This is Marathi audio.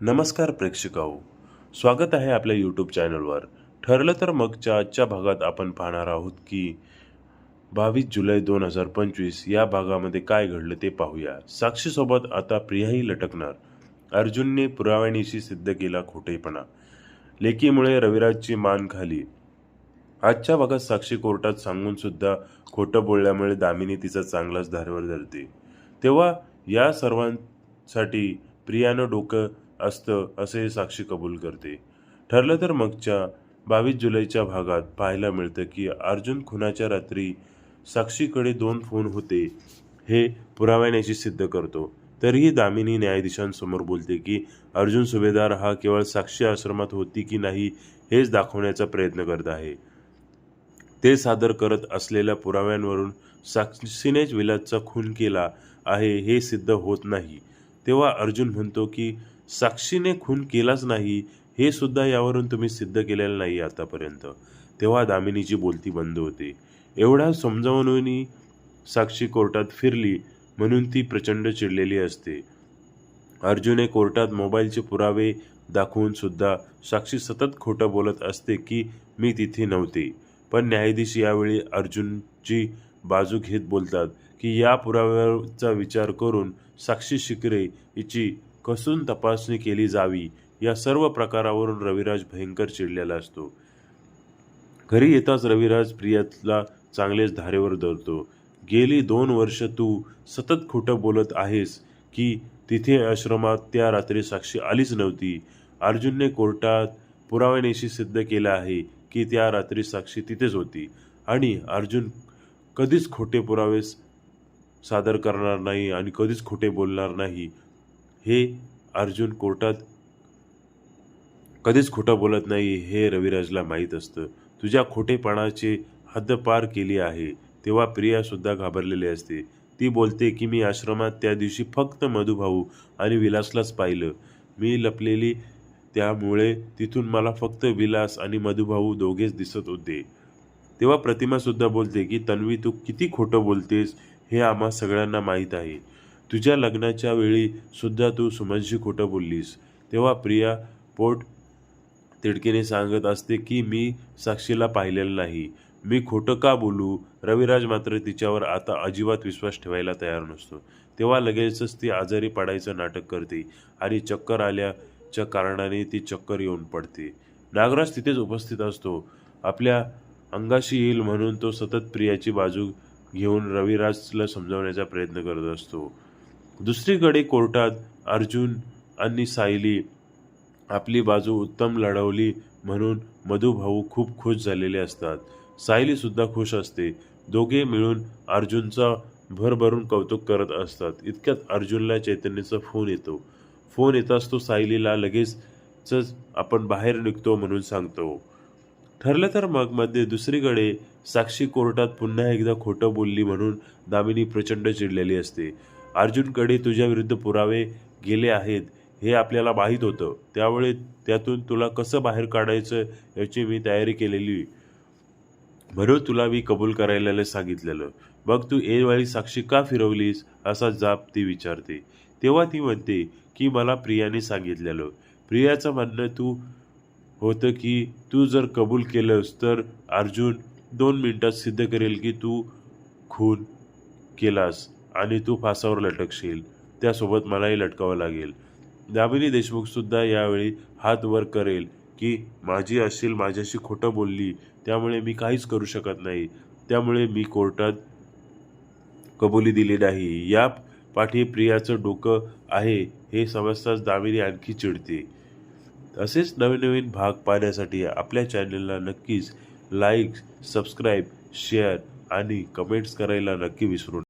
नमस्कार प्रेक्षकाहो स्वागत आहे आपल्या यूट्यूब चॅनलवर ठरलं तर मगच्या आजच्या भागात आपण पाहणार आहोत की बावीस जुलै दोन हजार पंचवीस या भागामध्ये काय घडलं ते पाहूया. साक्षीसोबत आता प्रियाही लटकणार. अर्जुनने पुराव्यानिशी सिद्ध केला खोटेपणा. लेकीमुळे रविराजची मान खाली. आजच्या भागात साक्षी कोर्टात सांगून सुद्धा खोटं बोलल्यामुळे दामिनी तिचा चांगलाच धारेवर धरते. तेव्हा या सर्वांसाठी प्रियानं डोकं असतं असे साक्षी कबूल करते. ठरलं तर मगच्या बावीस जुलैच्या भागात पाहायला मिळतं की अर्जुन खुनाच्या रात्री साक्षीकडे दोन फोन होते. हे पुराव्यानेशी सिद्ध करतो. तरीही दामिनी न्यायाधीशांसमोर बोलते की अर्जुन सुभेदार हा केवळ साक्षी आश्रमात होती की नाही हेच दाखवण्याचा प्रयत्न करत आहे. ते सादर करत असलेल्या पुराव्यांवरून साक्षीनेच विलासचा खून केला आहे हे सिद्ध होत नाही. तेव्हा अर्जुन म्हणतो की साक्षीने खून केलाच नाही हे सुद्धा यावरून तुम्ही सिद्ध केलेलं नाही आतापर्यंत. तेव्हा दामिनीची बोलती बंद होते. एवढ्या समजावूनही साक्षी कोर्टात फिरली म्हणून ती प्रचंड चिडलेली असते. अर्जुने कोर्टात मोबाईलचे पुरावे दाखवून सुद्धा साक्षी सतत खोटं बोलत असते की मी तिथे नव्हते. पण न्यायाधीश यावेळी अर्जुनची बाजू घेत बोलतात की या पुराव्याचा विचार करून साक्षी शिकरे हिची कसून तपासणी केली जावी या सर्व प्रकारावरून रविराज भयंकर चिडलेला असतो. घरी येताच रविराज प्रियाला चांगलेच धारेवर धरतो. गेली दोन वर्ष तू सतत खोटं बोलत आहेस की तिथे आश्रमात त्या रात्री साक्षी आलीच नव्हती. अर्जुनने कोर्टात पुराव्यानेशी सिद्ध केलं आहे की त्या रात्री साक्षी तिथेच होती. आणि अर्जुन कधीच खोटे पुरावे सादर करणार नाही आणि कधीच खोटे बोलणार नाही. हे अर्जुन कोर्टात कधीच खोटं बोलत नाही हे रविराजला माहीत असतं. तुझ्या खोटेपणाची हद्द पार केली आहे तेव्हा प्रियासुद्धा घाबरलेली असते. ती बोलते की मी आश्रमात त्या दिवशी फक्त मधुभाऊ आणि विलासलाच पाहिलं. मी लपलेली त्यामुळे तिथून मला फक्त विलास आणि मधुभाऊ दोघेच दिसत होते. तेव्हा प्रतिमासुद्धा बोलते की तन्वी तू किती खोटं बोलतेस हे आम्हा सगळ्यांना माहीत आहे. तुझ्या लग्नाच्या वेळी सुद्धा तू सुमनशी खोटं बोललीस. तेव्हा प्रिया पोट तिडकीने सांगत असते की मी साक्षीला पाहिलेलं नाही. मी खोटं का बोलू? रविराज मात्र तिच्यावर आता अजिबात विश्वास ठेवायला तयार नसतो. तेव्हा लगेचच ती आजारी पडायचं नाटक करते आणि चक्कर आल्याच्या कारणाने ती चक्कर येऊन पडते. नागराज तिथेच उपस्थित असतो. आपल्या अंगाशी येईल म्हणून तो सतत प्रियाची बाजू घेऊन रविराजला समजावण्याचा प्रयत्न करत असतो. दुसरीकडे कोर्टात अर्जुन आणि सायली आपली बाजू उत्तम लढवली म्हणून मधुभाऊ खूप खुश झालेले असतात. सायली सुद्धा खुश असते. दोघे मिळून अर्जुनचा भरभरून कौतुक करत असतात. इतक्यात अर्जुनला चैतन्याचा फोन येतो. फोन येताच तो सायलीला लगेचच आपण बाहेर निघतो म्हणून सांगतो. ठरलं तर मग मध्ये दुसरीकडे साक्षी कोर्टात पुन्हा एकदा खोटं बोलली म्हणून दामिनी प्रचंड चिडलेली असते. अर्जुनकडे तुझ्या विरुद्ध पुरावे गेले आहेत हे आपल्याला माहीत होतं. त्यामुळे त्यातून तुला कसं बाहेर काढायचं याची मी तयारी केलेली. म्हणून तुला मी कबूल करायला सांगितलेलं. मग तू वेळी साक्षी का फिरवलीस असा जाप ती विचारते. तेव्हा ती म्हणते की मला प्रियाने सांगितलेलं. प्रियाचं म्हणणं तू होतं की तू जर कबूल केलंस तर अर्जुन दोन मिनटात सिद्ध करेल की तू खून केलास. आणि तू फासावर लटकशील. त्यासोबत मलाही लटकावं लागेल. दामिनी देशमुखसुद्धा यावेळी हात वर करेल की माझी असेल माझ्याशी खोटं बोलली त्यामुळे मी काहीच करू शकत नाही. त्यामुळे मी कोर्टात कबुली दिली नाही. या पाठी प्रियाचं डोकं आहे हे समजताच दामिनी आणखी चिडते. असेच नवीन नवीन भाग पाहण्यासाठी आपल्या चॅनलला नक्कीच लाईक सबस्क्राईब शेअर आणि कमेंट्स करायला नक्की विसरू